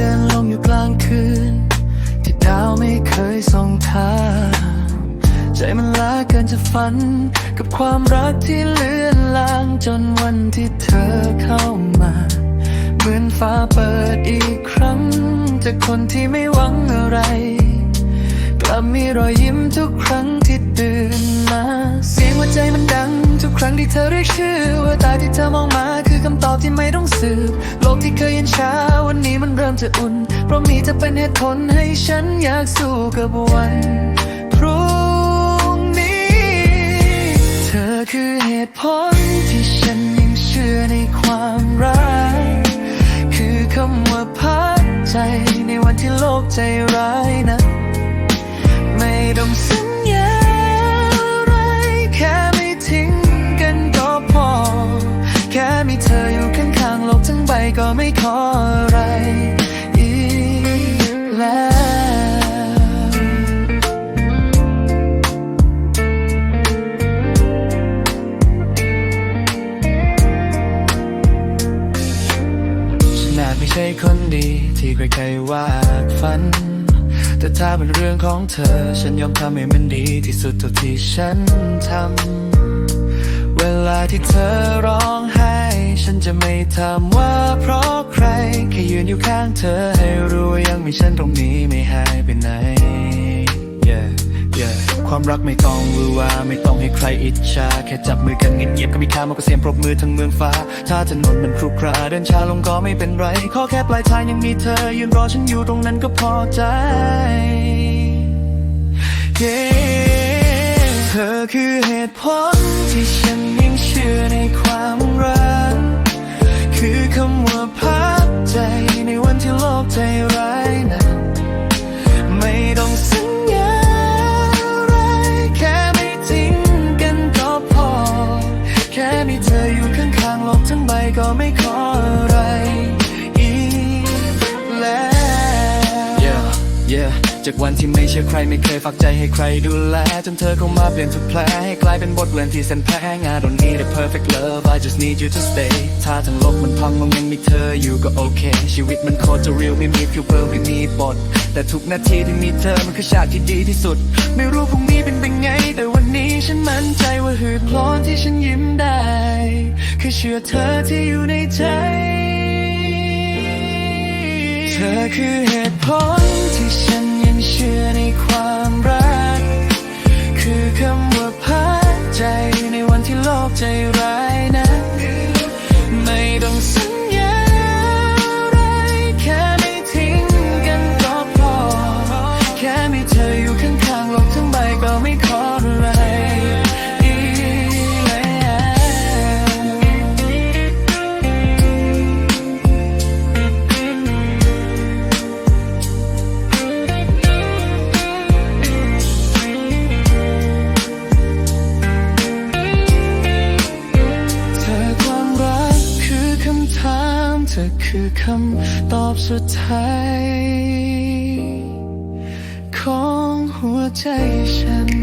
เดินลงอยู่กลางคืน ที่ดาวไม่เคยส่งทางใจมันล้าเกินจะฝัน กับความรักที่เลือนลางจนวันที่เธอเข้ามา เหมือนฟ้าเปิดอีกครั้ง จากคนที่ไม่หวังอะไร กลับมีรอยยิ้มทุกครั้งที่ตื่นมา เสียงหัวใจมันดัง รั้งที่เธอเรียกชื่อว่าตาที่เธอมองมาคือคำตอบที่ไม่ต้องสืบ โลกที่เคยเย็นชาวันนี้มันเริ่มจะอุ่น เพราะมีเธอเป็นเหตุผลให้ฉันอยากสู้กับวันพรุ่งนี้ เธอคือเหตุผลที่ฉันยังเชื่อในความรัก คือคำว่าพักใจในวันที่โลกใจร้ายนะ ไม่ต้องสัญญา ก็ไม่ขอะไรอีกแล้วฉันอาจไม่ใช่คนดีที่ใครๆว่าฝัน แต่ถ้าเป็นเรื่องของเธอ ฉันยอมทำให้มันดีที่สุดเท่าที่ฉันทำ เวลาที่เธอร้องไฉันจะไม่ถามว่าเพราะใคร แค่ยืนอยู่ข้างเธอให้รู้ว่ายังมีฉันตรงนี้ไม่หายไปไหน yeah, yeah ความรักไม่ต้องหรือว่าไม่ต้องให้ใครอิจฉาแค่จับมือกันเงียบๆก็มีค่ามากกว่าเสียงปรบมือทั้งเมืองฟ้า ถ้าถนนมันครุขระเดินช้าลงก็ไม่เป็นไร ขอแค่ปลายทางยังมีเธอ ยืนรอฉันอยู่ตรงนั้นก็พอใจ yeah เธอคือเหตุผลที่ฉันยังเชื่อในความ โลกทั้งใบก็ไม่ขออะไร จากวันที่ไม่เชื่อใครไม่เคยฝากใจให้ใครดูแล จนเธอเข้ามาเปลี่ยนทุกแผลให้กลายเป็นบทเรียนที่แสนแพง I don't need a perfect love I just need you to stay ถ้าทั้งโลกมันพังลงยังมีเธออยู่ก็โอเค ชีวิตมันโคตรจะ real ไม่มีฟิวเปอร์ไม่มีบท แต่ทุกนาทีที่มีเธอมันคือฉากที่ดีที่สุด ไม่รู้พรุ่งนี้เป็นเป็นไง แต่วันนี้ฉันมั่นใจว่าหืดพร้อนที่ฉันยิ้มได้ คือเชื่อเธอที่อยู่ในใจเธอคือเหตุผลที่ฉันยัง ชื่อในความรัก คือคำว่าพักใจในวันที่โลกใจร้ายนะ ไม่ต้องสัญญาอะไรแค่ไม่ทิ้งกันก็พอ แค่มีเธออยู่ข้างๆโลกทั้งใบก็ไม่ขอ อคือคำตอบสุดท้าย ของหัวใจฉัน